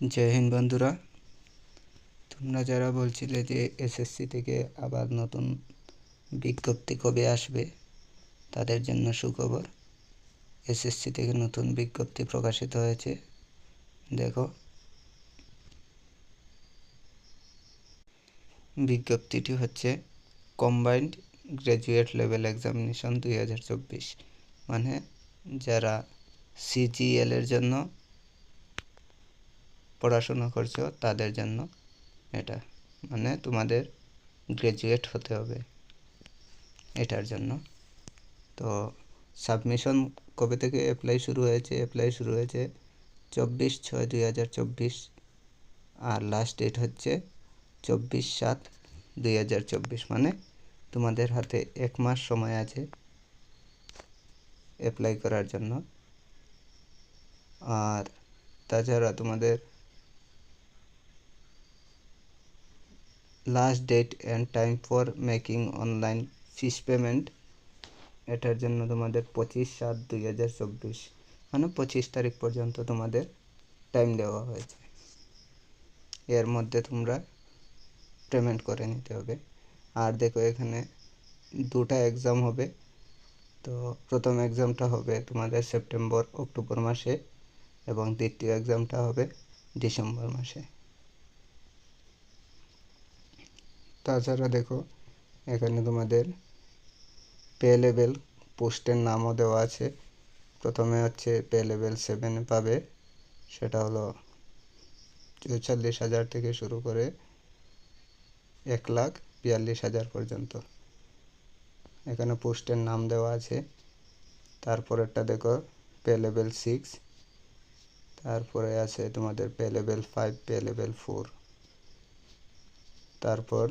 জয় হিন্দ বন্ধুরা। তোমরা যারা বলছিলে যে এসএসসি থেকে আবার নতুন বিজ্ঞপ্তি কবে আসবে, তাদের জন্য সুখবর। এসএসসি থেকে নতুন বিজ্ঞপ্তি প্রকাশিত হয়েছে। দেখো। বিজ্ঞপ্তিটি হচ্ছে কম্বাইন্ড গ্র্যাজুয়েট লেভেল এক্সামিনেশন দুই হাজার চব্বিশ। মানে যারা সিজিএল এর জন্য পড়াশোনা করছ, তাদের জন্য এটা মানে তোমাদের গ্র্যাজুয়েট হতে হবে এটার জন্য। তো সাবমিশন কবে থেকে অ্যাপ্লাই শুরু হয়েছে? অ্যাপ্লাই শুরু হয়েছে চব্বিশ ছয় দুই হাজার চব্বিশ আর লাস্ট ডেট হচ্ছে চব্বিশ সাত দুই হাজার চব্বিশ মানে তোমাদের হাতে এক মাস সময় আছে অ্যাপ্লাই করার জন্য। আর তাছাড়া তোমাদের last date and time for making online fees payment এটার জন্য তোমাদের পঁচিশ সাত দুই হাজার চব্বিশ মানে পঁচিশ তারিখ পর্যন্ত তোমাদের টাইম দেওয়া হয়েছে। এর মধ্যে তোমরা পেমেন্ট করে নিতে হবে। আর দেখো এখানে দুটা এক্সাম হবে। তো প্রথম এক্সামটা হবে তোমাদের সেপ্টেম্বর অক্টোবর মাসে এবং দ্বিতীয় এক্সামটা হবে ডিসেম্বর মাসে। তাছাড়া দেখো, এখানে তোমাদের পে লেভেল পোস্টের নামও দেওয়া আছে। প্রথমে হচ্ছে পে লেভেল সেভেনে পাবে, সেটা হলো চৌচল্লিশ হাজার থেকে শুরু করে এক লাখ বিয়াল্লিশ হাজার পর্যন্ত। এখানে পোস্টের নাম দেওয়া আছে। তারপরেরটা দেখো পে লেভেল সিক্স তারপরে আছে তোমাদের pay level five pay level four তারপর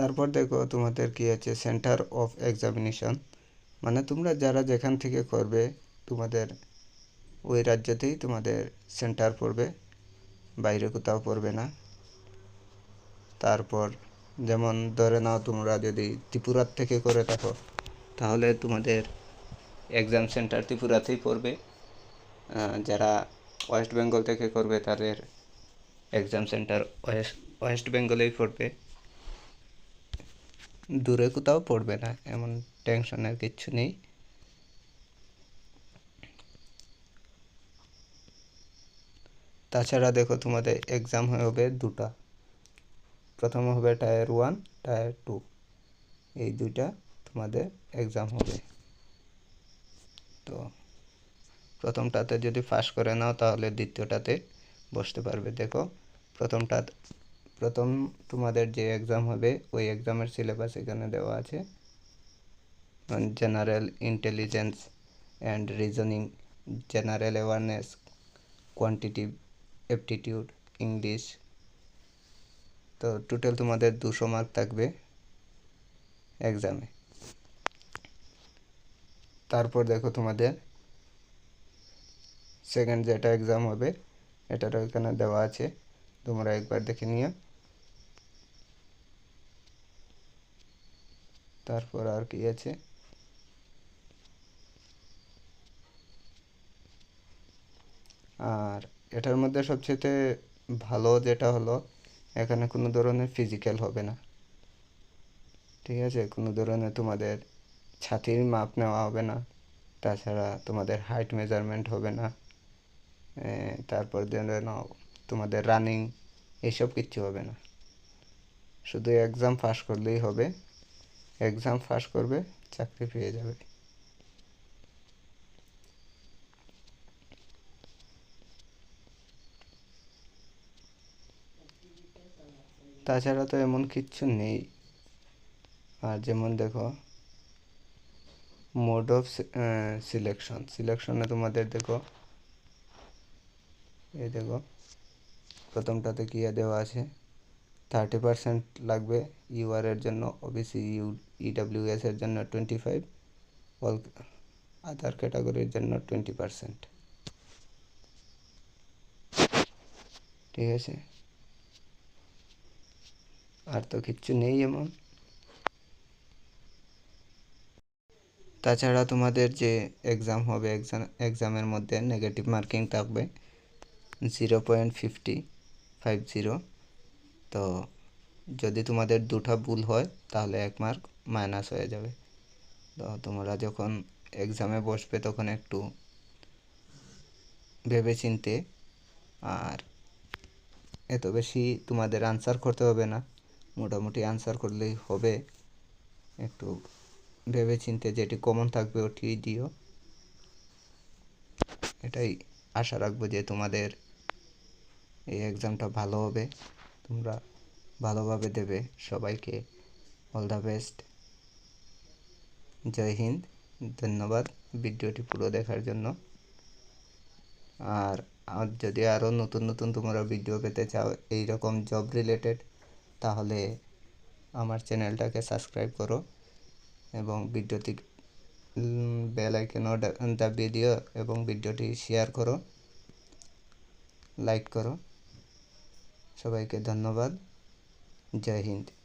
তারপর দেখো তোমাদের কি আছে? সেন্টার অফ এক্সামিনেশন মানে তোমরা যারা যেখান থেকে করবে, তোমাদের ওই রাজ্যতেই তোমাদের সেন্টার পড়বে, বাইরে কোথাও পড়বে না। তারপর যেমন ধরে নাও তোমরা যদি ত্রিপুরার থেকে করে থাকো, তাহলে তোমাদের এক্সাম সেন্টার ত্রিপুরাতেই পড়বে। যারা ওয়েস্ট বেঙ্গল থেকে করবে, তাদের এক্সাম সেন্টার ওয়েস্ট ওয়েস্ট বেঙ্গলেই পড়বে। দূরে কোথাও পড়বে না, এমন টেনশনের কিচ্ছু নেই। তাছাড়া দেখো তোমাদের এক্সাম হবে দুটা। প্রথম হবে টায়ার ওয়ান টায়ার টু এই দুইটা তোমাদের এক্সাম হবে। তো প্রথমটাতে যদি পাস করে নাও তাহলে দ্বিতীয়টাতে বসতে পারবে। দেখো, প্রথমটা প্রথম তোমাদের যে এক্সাম হবে, ওই এক্সামের সিলেবাস এখানে দেওয়া আছে। General intelligence and reasoning general awareness quantitative aptitude English তো টোটাল তোমাদের দুশো মার্ক থাকবে এক্সামে তারপর দেখো তোমাদের সেকেন্ড যেটা এক্সাম হবে, এটারও এখানে দেওয়া আছে। তোমরা একবার দেখে নিও। তারপর আর কি আছে? আর এটার মধ্যে সবচেয়ে ভালো যেটা হলো, এখানে কোনো ধরনের ফিজিক্যাল হবে না। ঠিক আছে? কোনো ধরনের তোমাদের ছাতির মাপ নেওয়া হবে না। তাছাড়া তোমাদের হাইট মেজারমেন্ট হবে না। তারপর নাও, তোমাদের রানিং এইসব কিচ্ছু হবে না। শুধু এক্সাম পাস করলেই হবে। এক্সাম পাস করবে, চাকরি পেয়ে যাবে। তাছাড়া তো এমন কিচ্ছু নেই। আর যেমন দেখো মোড অফ সিলেকশন সিলেকশনে তোমাদের দেখো, এই দেখো, প্রথমটাতে কি দেওয়া আছে? থার্টি পার্সেন্ট লাগবে ইউআর এর জন্য ওবিসি ইউ ইডাব্লিউএস এর জন্য টোয়েন্টি ফাইভ অল আদার ক্যাটাগরির জন্য টোয়েন্টি পার্সেন্ট ঠিক আছে? আর তো কিচ্ছু নেই এমন। তাছাড়া তোমাদের যে এক্সাম হবে এক্সাম এক্সামের মধ্যে নেগেটিভ মার্কিং থাকবে zero point fifty five zero তো যদি তোমাদের দুটা ভুল হয়, তাহলে এক মার্ক মাইনাস হয়ে যাবে। তো তোমরা যখন এক্সামে বসবে, তখন একটু ভেবে চিনতে আর এত বেশি তোমাদের আনসার করতে হবে না। মোটামুটি আনসার করলেই হবে। একটু ভেবে চিনতে যেটি কমন থাকবে, ওটি দিও। এটাই আশা রাখব যে তোমাদের এই এক্সামটা ভালো হবে। তোমরা ভালোভাবে দেবে। সবাইকে অল দ্য বেস্ট জয় হিন্দ। ধন্যবাদ ভিডিওটি পুরো দেখার জন্য। আর আর যদি আরও নতুন নতুন তোমরা ভিডিও পেতে চাও এই রকম জব রিলেটেড তাহলে আমার চ্যানেলটাকে সাবস্ক্রাইব করো এবং ভিডিওটি বেল আইকনও দাবিয়ে দিও এবং ভিডিওটি শেয়ার করো। লাইক করো। সবাইকে ধন্যবাদ। জয় হিন্দ।